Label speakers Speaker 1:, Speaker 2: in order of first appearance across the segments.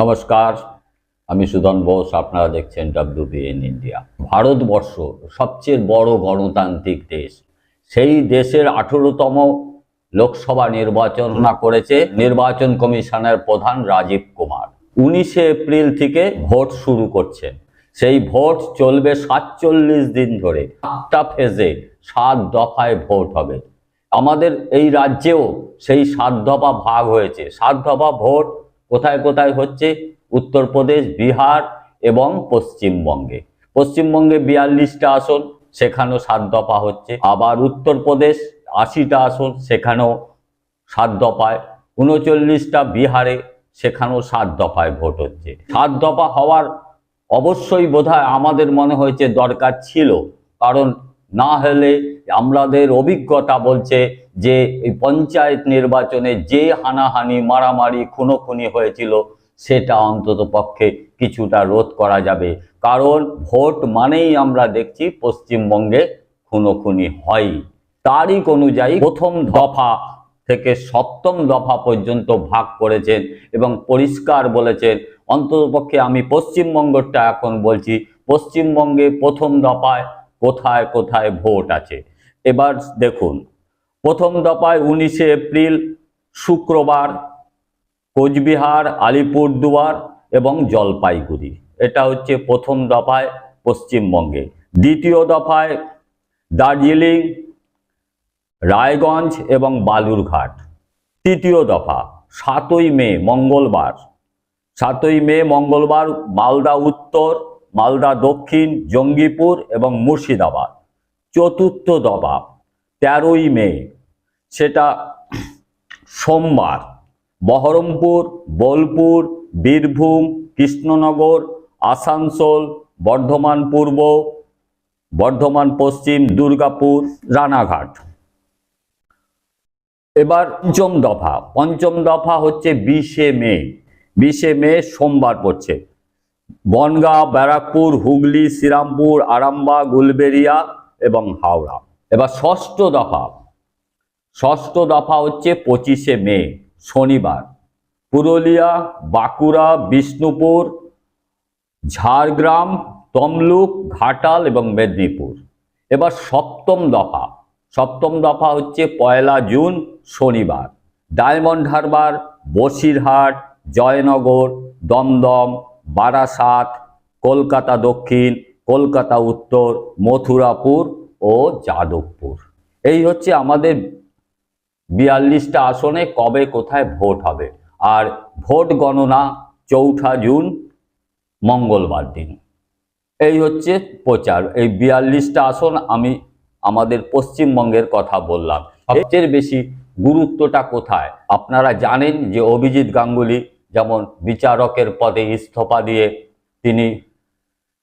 Speaker 1: নমস্কার, আমি সুদন বোস, আপনারা দেখছেন ডাব্লিউবিএন ইন্ডিয়া ভারতবর্ষ সবচেয়ে বড় গণতান্ত্রিক দেশ। সেই দেশের আঠেরোতম লোকসভা নির্বাচন করেছে নির্বাচন কমিশনের প্রধান রাজীব কুমার। উনিশে এপ্রিল থেকে ভোট শুরু করছে। সেই ভোট চলবে সাতচল্লিশ দিন ধরে। সাতটা ফেজে সাত দফায় ভোট হবে। আমাদের এই রাজ্যেও সেই সাত দফা ভাগ হয়েছে। সাত দফা ভোট কোথায় কোথায় হচ্ছে? উত্তরপ্রদেশ, বিহার এবং পশ্চিমবঙ্গে। পশ্চিমবঙ্গে বিয়াল্লিশটা আসন, সেখানেও সাত দফা হচ্ছে। আবার উত্তরপ্রদেশ আশিটা আসন, সেখানেও সাত দফায়। উনচল্লিশটা বিহারে, সেখানেও সাত দফায় ভোট হচ্ছে। সাত দফা হওয়ার অবশ্যই বোধহয় আমাদের মনে হয়েছে দরকার ছিল। কারণ না হলে আমাদের অভিজ্ঞতা বলছে যে এই পঞ্চায়েত নির্বাচনে যে হানাহানি, মারামারি, খুনোখুনি হয়েছিল, সেটা অন্তত পক্ষে কিছুটা রোধ করা যাবে। কারণ ভোট মানেই আমরা দেখছি পশ্চিমবঙ্গে খুনোখুনি হয়। তারিখ অনুযায়ী প্রথম দফা থেকে সপ্তম দফা পর্যন্ত ভাগ করেছেন এবং পরিষ্কার বলেছেন অন্ততপক্ষে আমি পশ্চিমবঙ্গটা এখন বলছি, পশ্চিমবঙ্গে প্রথম দফায় কোথায় কোথায় ভোট আছে? এবার দেখুন, প্রথম দফায় উনিশে এপ্রিল, শুক্রবার, কোচবিহার, আলিপুরদুয়ার এবং জলপাইগুড়ি। এটা হচ্ছে প্রথম দফায় পশ্চিমবঙ্গে। দ্বিতীয় দফায় দার্জিলিং, রায়গঞ্জ এবং বালুরঘাট। তৃতীয় দফা, সাতই মে, মঙ্গলবার। সাতই মে, মঙ্গলবার, মালদা উত্তর মালদা দক্ষিণ, জঙ্গিপুর এবং মুর্শিদাবাদ। চতুর্থ দফা, তেরোই মে, সেটা সোমবার। বহরমপুর, বোলপুর, বীরভূম, কৃষ্ণনগর, আসানসোল, বর্ধমান পূর্ব, বর্ধমান পশ্চিম, দুর্গাপুর, রানাঘাট। এবার পঞ্চম দফা। পঞ্চম দফা হচ্ছে বিশে মে। বিশে মে সোমবার পড়ছে। বনগাঁ, ব্যারাকপুর, হুগলি, শ্রীরামপুর, আরামবাগ, গুলবেরিয়া এবং হাওড়া। এবার ষষ্ঠ দফা। ষষ্ঠ দফা হচ্ছে পঁচিশে মে, শনিবার। পুরুলিয়া, বাঁকুড়া, বিষ্ণুপুর, ঝাড়গ্রাম, তমলুক, ঘাটাল এবং মেদিনীপুর। এবার সপ্তম দফা। সপ্তম দফা হচ্ছে পয়লা জুন, শনিবার। ডায়মন্ড হারবার, বসিরহাট, জয়নগর, দমদম বারাসাত, কলকাতা দক্ষিণ, কলকাতা উত্তর, মথুরাপুর ও যাদবপুর। এই হচ্ছে আমাদের বিয়াল্লিশটা আসনে কবে কোথায় ভোট হবে। আর ভোট গণনা চৌঠা জুন, মঙ্গলবার দিন। এই হচ্ছে প্রচার। এই বিয়াল্লিশটা আসন আমি আমাদের পশ্চিমবঙ্গের কথা বললাম। সবচেয়ে বেশি গুরুত্বটা কোথায়? আপনারা জানেন যে অভিজিৎ গাঙ্গুলি যেমন বিচারকের পদে ইস্তফা দিয়ে তিনি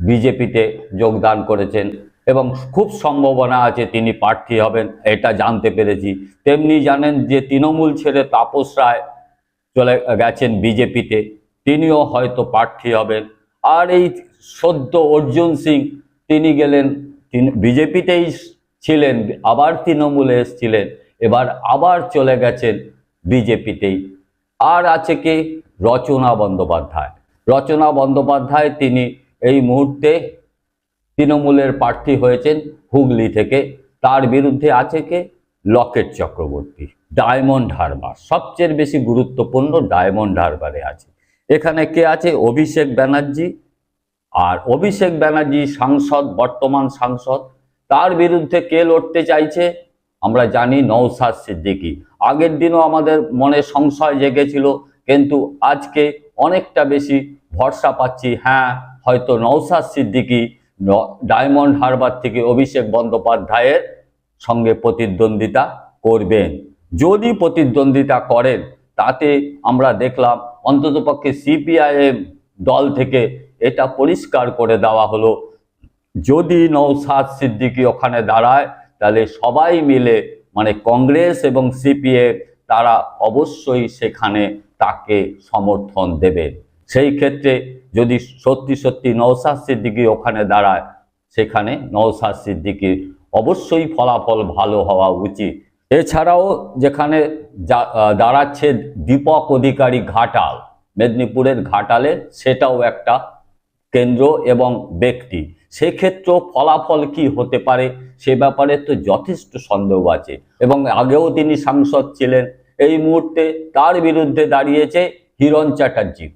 Speaker 1: বিজেপিতে যোগদান করেছেন এবং খুব সম্ভাবনা আছে তিনি প্রার্থী হবেন, এটা জানতে পেরেছি। তেমনি জানেন যে তৃণমূল ছেড়ে তাপস রায় চলে গেছেন বিজেপিতে, তিনিও হয়তো প্রার্থী হবেন। আর এই সদ্য অর্জুন সিং, তিনি গেলেন, তিনি বিজেপিতেই ছিলেন, আবার তৃণমূলে এসেছিলেন, এবার আবার চলে গেছেন বিজেপিতেই। আর আছে কি? রচনা বন্দ্যোপাধ্যায়। রচনা বন্দ্যোপাধ্যায় তিনি এই মুহূর্তে তৃণমূলের প্রার্থী হয়েছেন হুগলি থেকে। তার বিরুদ্ধে আছে কে? লকেট চক্রবর্তী, ডায়মন্ড হারবার। সবচেয়ে বেশি গুরুত্বপূর্ণ ডায়মন্ড হারবারে আছে। এখানে কে আছে? অভিষেক ব্যানার্জি। আর অভিষেক ব্যানার্জি সাংসদ, বর্তমান সাংসদ, তার বিরুদ্ধে কে লড়তে চাইছে? আমরা জানি নৌসাদ সিদ্দিকী। আগের দিনও আমাদের মনে সংশয় জেগেছিল কিন্তু আজকে অনেকটা বেশি ভরসা পাচ্ছি। হ্যাঁ হয়তো নৌসাদ সিদ্দিকী ডায়মন্ড হারবার থেকে অভিষেক বন্দ্যোপাধ্যায়ের সঙ্গে প্রতিদ্বন্দ্বিতা করবেন। যদি প্রতিদ্বন্দ্বিতা করেন, তাতে আমরা দেখলাম অন্ততপক্ষে সিপিআইএম দল থেকে এটা পরিষ্কার করে দেওয়া হলো। যদি নৌসাদ সিদ্দিকী ওখানে দাঁড়ায়, তাহলে সবাই মিলে মানে কংগ্রেস এবং সিপিএম তারা অবশ্যই সেখানে তাকে সমর্থন দেবে। সেই ক্ষেত্রে যদি সত্যি সত্যি নৌসাদ সিদ্দিকী ওখানে দাঁড়ায়, সেখানে নৌসাদ সিদ্দিকীর অবশ্যই ফলাফল ভালো হওয়া উচিত। এছাড়াও যেখানে দাঁড়াচ্ছে দীপক অধিকারী ঘাটাল, মেদিনীপুরের ঘাটালে সেটাও একটা কেন্দ্র এবং ব্যক্তি। সেক্ষেত্রেও ফলাফল কি হতে পারে সে ব্যাপারে তো যথেষ্ট সন্দেহ আছে। এবং আগেও তিনি সাংসদ ছিলেন এই মুহূর্তে তার বিরুদ্ধে দাঁড়িয়েছে হিরণ চ্যাটার্জি।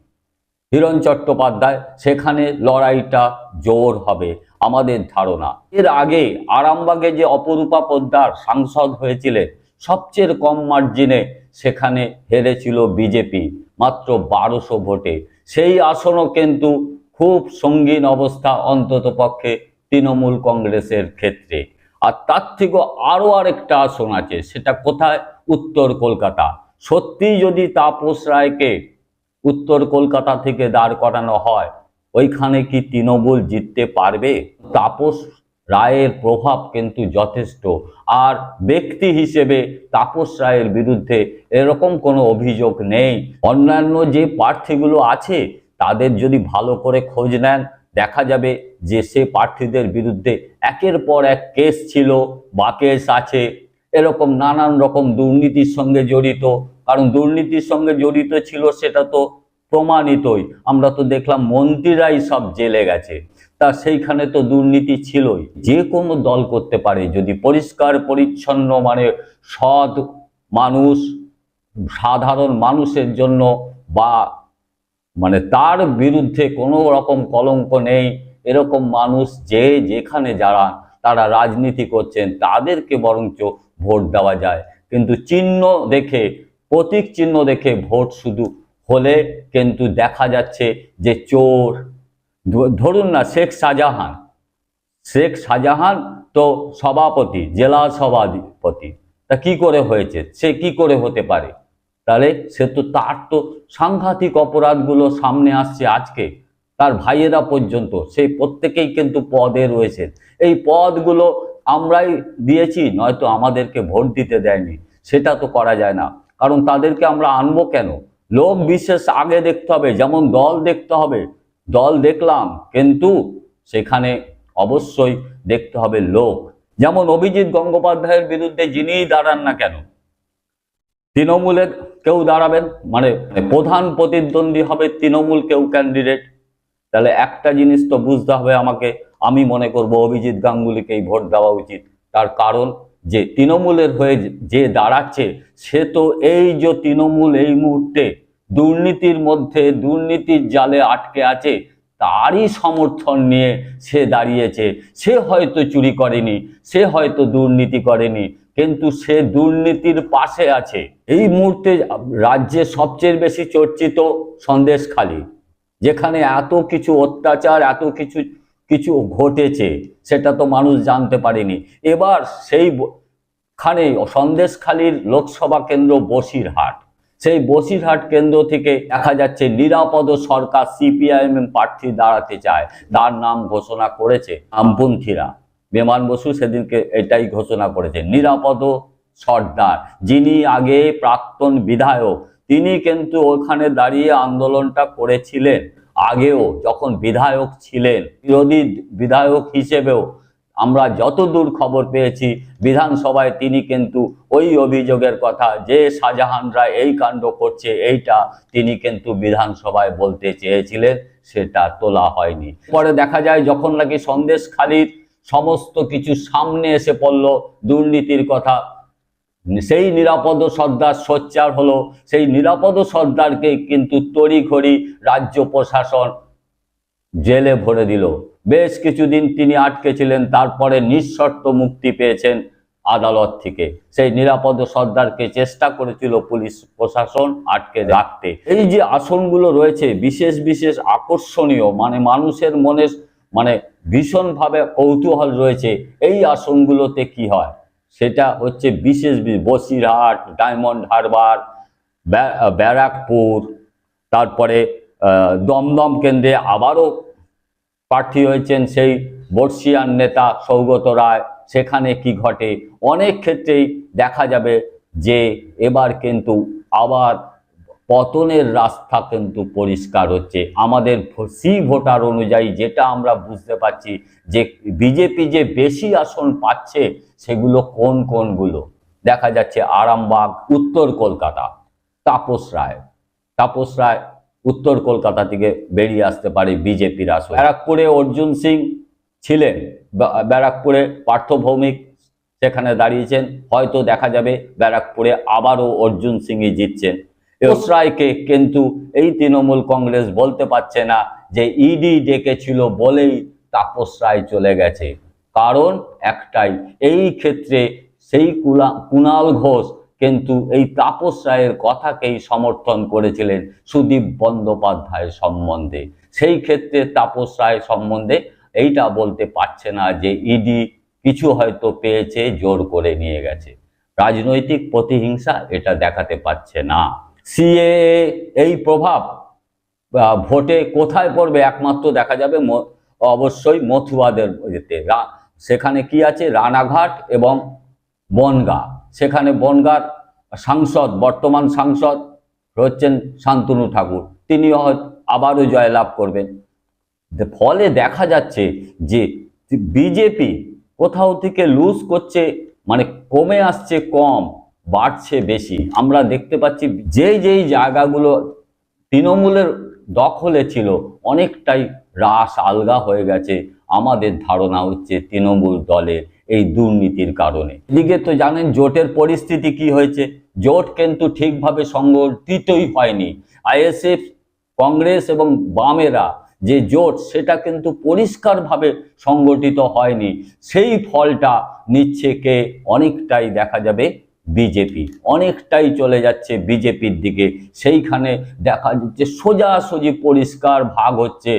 Speaker 1: হিরণ চট্টোপাধ্যায়, সেখানে লড়াইটা জোর হবে, আমাদের ধারণা। এর আগে আরামবাগে যে অপরূপা পোদ্দার সাংসদ হয়েছিলেন, সবচেয়ে কম মার্জিনে সেখানে হেরেছিল বিজেপি, মাত্র বারোশো ভোটে। সেই আসনও কিন্তু খুব সঙ্গীন অবস্থা অন্তত পক্ষে তৃণমূল কংগ্রেসের ক্ষেত্রে। আর তার থেকেও আরও আরেকটা আসন আছে, সেটা কোথায়? উত্তর কলকাতা। সত্যি যদি তাপস রায়কে উত্তর কলকাতা থেকে দাঁড় করানো হয়, ওইখানে কি তৃণমূল জিততে পারবে? তাপস রায়ের প্রভাব কিন্তু যথেষ্ট। আর ব্যক্তি হিসেবে তাপস রায়ের বিরুদ্ধে এরকম কোনো অভিযোগ নেই। অন্যান্য যে প্রার্থীগুলো আছে, তাদের যদি ভালো করে খোঁজ নেন, দেখা যাবে যে সে প্রার্থীদের বিরুদ্ধে একের পর এক কেস ছিল, বা কেস আছে এরকম নানান রকম দুর্নীতির সঙ্গে জড়িত, কারণ দুর্নীতির সঙ্গে জড়িত ছিল সেটা তো প্রমাণিতই। আমরা তো দেখলাম মন্ত্রীরাই সব জেলে গেছে, তা সেইখানে তো দুর্নীতি ছিলই। যে কোনো দল করতে পারে, যদি পরিষ্কার, পরিচ্ছন্ন মানে সৎ মানুষ, সাধারণ মানুষের জন্য বা মানে তার বিরুদ্ধে কোনো রকম কলঙ্ক নেই, এরকম মানুষ যে যেখানে যারা, তারা রাজনীতি করছেন, তাদেরকে বরঞ্চ ভোট দেওয়া যায়। কিন্তু চিহ্ন দেখে, প্রতীক চিহ্ন দেখে ভোট শুধু হলে কিন্তু দেখা যাচ্ছে যে চোর ধরুন না শেখ শাহজাহান। শেখ শাহজাহান তো সভাপতি, জেলা সভাপতি। তা কি করে হয়েছে? সে কি করে হতে পারে? তাহলে সে তো, তার তো সাংঘাতিক অপরাধগুলো সামনে আসছে আজকে। তার ভাইয়েরা পর্যন্ত সেই প্রত্যেকেই কিন্তু পদে রয়েছে। এই পদগুলো আমরাই দিয়েছি, নয়তো আমাদেরকে ভোট দিতে দেয়নি। সেটা তো করা যায় না। কারণ তাদেরকে আমরা আনব কেন? লোক বিশেষ আগে দেখতে হবে, যেমন দল দেখতে হবে। দল দেখলাম, কিন্তু সেখানে অবশ্যই দেখতে হবে লোক। যেমন অভিজিৎ গঙ্গোপাধ্যায়ের বিরুদ্ধে যিনিই দাঁড়ান না কেন, তৃণমূলের কেউ দাঁড়াবেন? মানে প্রধান প্রতিদ্বন্দ্বী হবে তৃণমূল কেউ ক্যান্ডিডেট তাহলে একটা জিনিস তো বুঝতে হবে আমাকে। আমি মনে করব অভিজিৎ গাঙ্গুলিকেই ভোট দেওয়া উচিত। তার কারণ যে তৃণমূলের হয়ে যে দাঁড়াচ্ছে, সে তো এই যে তৃণমূল এই মুহূর্তে দুর্নীতির মধ্যে, দুর্নীতির জালে আটকে আছে, তারই সমর্থন নিয়ে সে দাঁড়িয়েছে। সে হয়তো চুরি করেনি, সে হয়তো দুর্নীতি করেনি, কিন্তু সে দুর্নীতির পাশে আছে। এই মুহূর্তে রাজ্যে সবচেয়ে বেশি চর্চিত সন্দেশখালী যেখানে এত কিছু অত্যাচার, এত কিছু কিছু ঘটেছে, সেটা তো মানুষ জানতে পারেনি। এবার সেই খানে সন্দেশখালীর লোকসভা কেন্দ্র বসিরহাট। সেই বসিরহাট কেন্দ্র থেকে দেখা যাচ্ছে, নিরাপদ সরকার সিপিআইএম প্রার্থী দাঁড়াতে চায়। তার নাম ঘোষণা করেছে আমপন্থীরা বিমান বসু সেদিনকে এটাই ঘোষণা করেছে, নিরাপদ সর্দার। যিনি আগে প্রাক্তন বিধায়ক, তিনি কিন্তু ওখানে দাঁড়িয়ে আন্দোলনটা করেছিলেন। আগেও যখন বিধায়ক ছিলেন, বিরোধী বিধায়ক হিসেবেও আমরা যতদূর খবর পেয়েছি, বিধানসভায় তিনি কিন্তু ওই অভিযোগের কথা, যে শাহজাহানরা এই কাণ্ড করছে, এইটা তিনি কিন্তু বিধানসভায় বলতে চেয়েছিলেন, সেটা তোলা হয়নি। পরে দেখা যায় যখন নাকি সন্দেশখালীর সমস্ত কিছু সামনে এসে পড়ল, দুর্নীতির কথা সেই নিরাপদ সর্দার সোচ্চার হলো, সেই নিরাপদ সর্দারকে কিন্তু তড়িঘড়ি রাজ্য প্রশাসন জেলে ভরে দিল। বেশ কিছুদিন তিনি আটকে ছিলেন, তারপরে নিঃশর্ত মুক্তি পেয়েছেন আদালত থেকে। সেই নিরাপদ সর্দারকে চেষ্টা করেছিল পুলিশ প্রশাসন আটকে রাখতে। এই যে আসনগুলো রয়েছে, বিশেষ বিশেষ আকর্ষণীয় মানে মানুষের মনে মানে ভীষণভাবে কৌতূহল রয়েছে, এই আসনগুলোতে কি হয়? সেটা হচ্ছে বিশেষ বসিরহাট, ডায়মন্ড হারবার ব্যারাকপুর, তারপরে দমদম কেন্দ্রে আবারও প্রার্থী হয়েছেন সেই বর্ষিয়ান নেতা সৌগত রায়। সেখানে কি ঘটে? অনেক ক্ষেত্রেই দেখা যাবে যে এবার কিন্তু আবার পতনের রাস্তা কিন্তু পরিষ্কার হচ্ছে। আমাদের সি ভোটার অনুযায়ী যেটা আমরা বুঝতে পারছি যে বিজেপি যে বেশি আসন পাচ্ছে সেগুলো কোন কোনগুলো? দেখা যাচ্ছে আরামবাগ, উত্তর কলকাতা। তাপস রায়। তাপস রায় উত্তর কলকাতা থেকে বেরিয়ে আসতে পারে বিজেপির আসন। ব্যারাকপুরে অর্জুন সিং ছিলেন। ব্যারাকপুরে পার্থ ভৌমিক সেখানে দাঁড়িয়েছেন। হয়তো দেখা যাবে ব্যারাকপুরে আবারও অর্জুন সিংই জিতছেন। এস রায়কে কিন্তু এই তৃণমূল কংগ্রেস বলতে পারছে না যে ইডি ডেকেছিল বলেই তাপস রায় চলে গেছে। কারণ একটাই এই ক্ষেত্রে সেই কুলা কুণাল ঘোষ কিন্তু এই তাপস রায়ের কথাকেই সমর্থন করেছিলেন সুদীপ বন্দ্যোপাধ্যায় সম্বন্ধে। সেই ক্ষেত্রে তাপস রায় সম্বন্ধে এইটা বলতে পারছে না যে ইডি কিছু হয়তো পেয়েছে জোর করে নিয়ে গেছে। রাজনৈতিক প্রতিহিংসা এটা দেখাতে পারছে না। সিএ এই প্রভাব ভোটে কোথায় পড়বে একমাত্র দেখা যাবে অবশ্যই মথুয়াদের যেতে সেখানে কি আছে? রানাঘাট এবং বনগা। সেখানে বনগার সাংসদ, বর্তমান সাংসদ হচ্ছেন শান্তনু ঠাকুর। তিনি হয়তো আবারও জয়লাভ করবেন। ফলে দেখা যাচ্ছে যে বিজেপি কোথাও থেকে লুজ করছে মানে কমে আসছে কম। বাড়ছে বেশি। আমরা দেখতে পাচ্ছি যেই যেই জায়গাগুলো তৃণমূলের দখলে ছিল, অনেকটাই রাস আলগা হয়ে গেছে। আমাদের ধারণা হচ্ছে তৃণমূল দলের এই দুর্নীতির কারণে। এদিকে তো জানেন জোটের পরিস্থিতি কি হয়েছে? জোট কিন্তু ঠিকভাবে সংগঠিতই হয়নি। আইএসএফ, কংগ্রেস এবং বামেরা যে জোট, সেটা কিন্তু পরিষ্কারভাবে সংগঠিত হয়নি। সেই ফলটা নিচ্ছে কে? অনেকটাই দেখা যাবে বিজেপি। অনেকটাই চলে যাচ্ছে বিজেপির দিকে। সেইখানে দেখা যাচ্ছে সোজাসুজি পরিষ্কার ভাগ হচ্ছে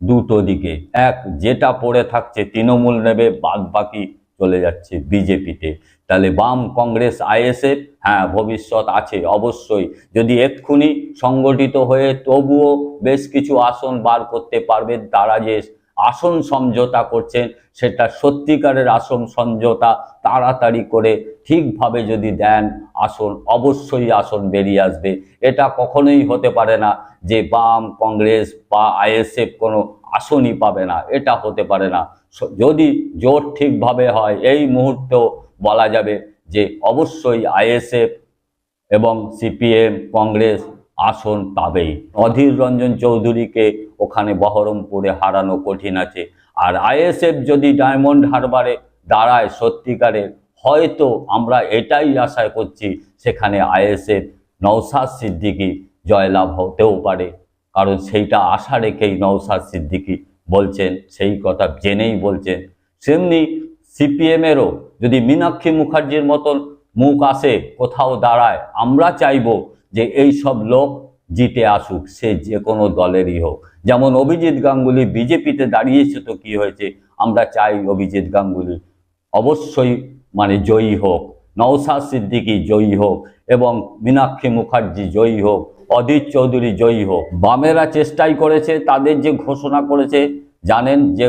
Speaker 1: দুটো দিকে। এক, যেটা পড়ে থাকছে তৃণমূল নেবে বাদ বাকি চলে যাচ্ছে বিজেপিতে। তাহলে বাম কংগ্রেস, আইএসএফ হ্যাঁ ভবিষ্যৎ আছে অবশ্যই। যদি এক্ষুনি সংগঠিত হয়ে তবুও বেশ কিছু আসন বার করতে পারবে তারা যে আসন সমঝোতা করছেন, সেটা সত্যিকারের আসন সমঝোতা তাড়াতাড়ি করে ঠিকভাবে যদি দেন, আসন অবশ্যই আসন বেরিয়ে আসবে। এটা কখনোই হতে পারে না যে বাম, কংগ্রেস বা আইএসএফ কোনো আসনই পাবে না। এটা হতে পারে না। যদি জোট ঠিকভাবে হয়, এই মুহূর্তেও বলা যাবে যে অবশ্যই আইএসএফ এবং সিপিএম, কংগ্রেস আসন পাবেই অধীর রঞ্জন চৌধুরীকে ওখানে বহরমপুরে হারানো কঠিন আছে। আর আইএসএফ যদি ডায়মন্ড হারবারে দাঁড়ায় সত্যিকারের হয়তো আমরা এটাই আশা করছি সেখানে আইএসএফ নওসাদ সিদ্দিকী জয়লাভ হতেও পারে। কারণ সেইটা আশা রেখেই নওসাদ সিদ্দিকী বলছেন, সেই কথা জেনেই বলছেন। সেমনি সিপিএমেরও যদি মীনাক্ষী মুখার্জির মতন মুখ আসে, কোথাও দাঁড়ায়, আমরা চাইব যে এই সব লোক জিতে আসুক, সে যে কোনো দলেরই হোক। যেমন অভিজিৎ গাঙ্গুলি বিজেপিতে দাঁড়িয়েছে তো কি হয়েছে? আমরা চাই অভিজিৎ গাঙ্গুলি অবশ্যই মানে জয়ী হোক নওসাদ সিদ্দিকী জয়ী হোক এবং মীনাক্ষী মুখার্জি জয়ী হোক, অধীর চৌধুরী জয়ী হোক। বামেরা চেষ্টাই করেছে, তাদের যে ঘোষণা করেছে, জানেন যে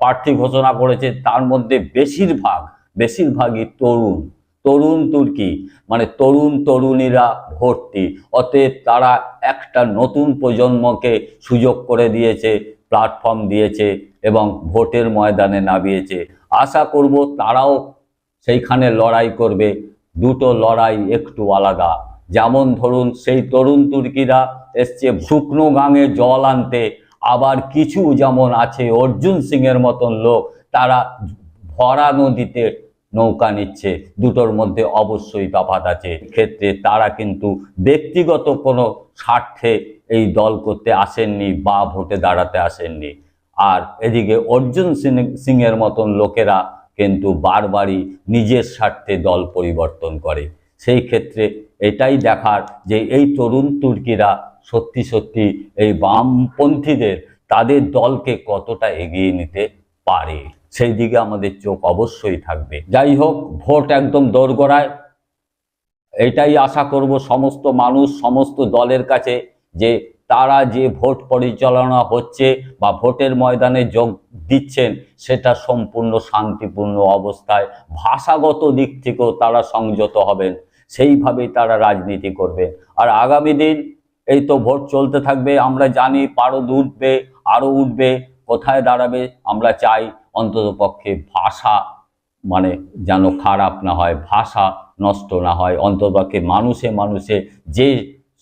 Speaker 1: প্রার্থী ঘোষণা করেছে, তার মধ্যে বেশিরভাগ, বেশিরভাগই তরুণ। তরুণ তুর্কি মানে তরুণ তরুণীরা ভর্তি। অতএব তারা একটা নতুন প্রজন্মকে সুযোগ করে দিয়েছে প্ল্যাটফর্ম দিয়েছে এবং ভোটের ময়দানে নামিয়েছে। আশা করব তারাও সেইখানে লড়াই করবে, দুটো লড়াই একটু আলাদা। যেমন ধরুন, সেই তরুণ তুর্কিরা এসছে শুকনো গাঙে জল আনতে, আবার কিছু যেমন আছে অর্জুন সিংয়ের মতন লোক, তারা ভরা নদীতে নৌকা নিচ্ছে, দুটোর মধ্যে অবশ্যই তফাৎ আছে। ক্ষেত্রে তারা কিন্তু ব্যক্তিগত কোনো স্বার্থে এই দল করতে আসেননি বা ভোটে দাঁড়াতে আসেননি। আর এদিকে অর্জুন সিং- সিংয়ের মতন লোকেরা কিন্তু বারবারই নিজের স্বার্থে দল পরিবর্তন করে। সেই ক্ষেত্রে এটাই দেখার যে এই তরুণ তুর্কিরা সত্যি সত্যি এই বামপন্থীদের তাদের দলকে কতটা এগিয়ে নিতে পারে। সেই দিকে আমাদের চোখ অবশ্যই থাকবে। যাই হোক, ভোট একদম দোরগোড়ায়। এটাই আশা করব সমস্ত মানুষ, সমস্ত দলের কাছে যে তারা যে ভোট পরিচালনা হচ্ছে বা ভোটের ময়দানে যোগ দিচ্ছেন, সেটা সম্পূর্ণ শান্তিপূর্ণ অবস্থায়, ভাষাগত দিক থেকেও তারা সংযত হবেন, সেইভাবেই তারা রাজনীতি করবে আর আগামী দিন এই তো ভোট চলতে থাকবে, আমরা জানি পারদ উঠবে, আরও উঠবে, কোথায় দাঁড়াবে, আমরা চাই অন্ততপক্ষে ভাষা মানে যেন খারাপ না হয়, ভাষা নষ্ট না হয় অন্ততপক্ষে মানুষে মানুষে যে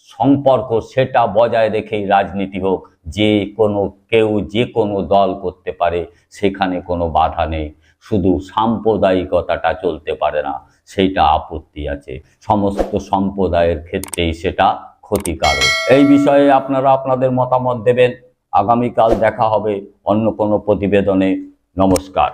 Speaker 1: সম্পর্ক সেটা বজায় রেখেই রাজনীতি হোক, যে কোনো কেউ যে কোনো দল করতে পারে, সেখানে কোনো বাধা নেই। শুধু সাম্প্রদায়িকতাটা চলতে পারে না, সেইটা আপত্তি আছে। সমস্ত সম্প্রদায়ের ক্ষেত্রেই সেটা ক্ষতিকারক। এই বিষয়ে আপনারা আপনাদের মতামত দেবেন। আগামীকাল দেখা হবে অন্য কোনো প্রতিবেদনে। নমস্কার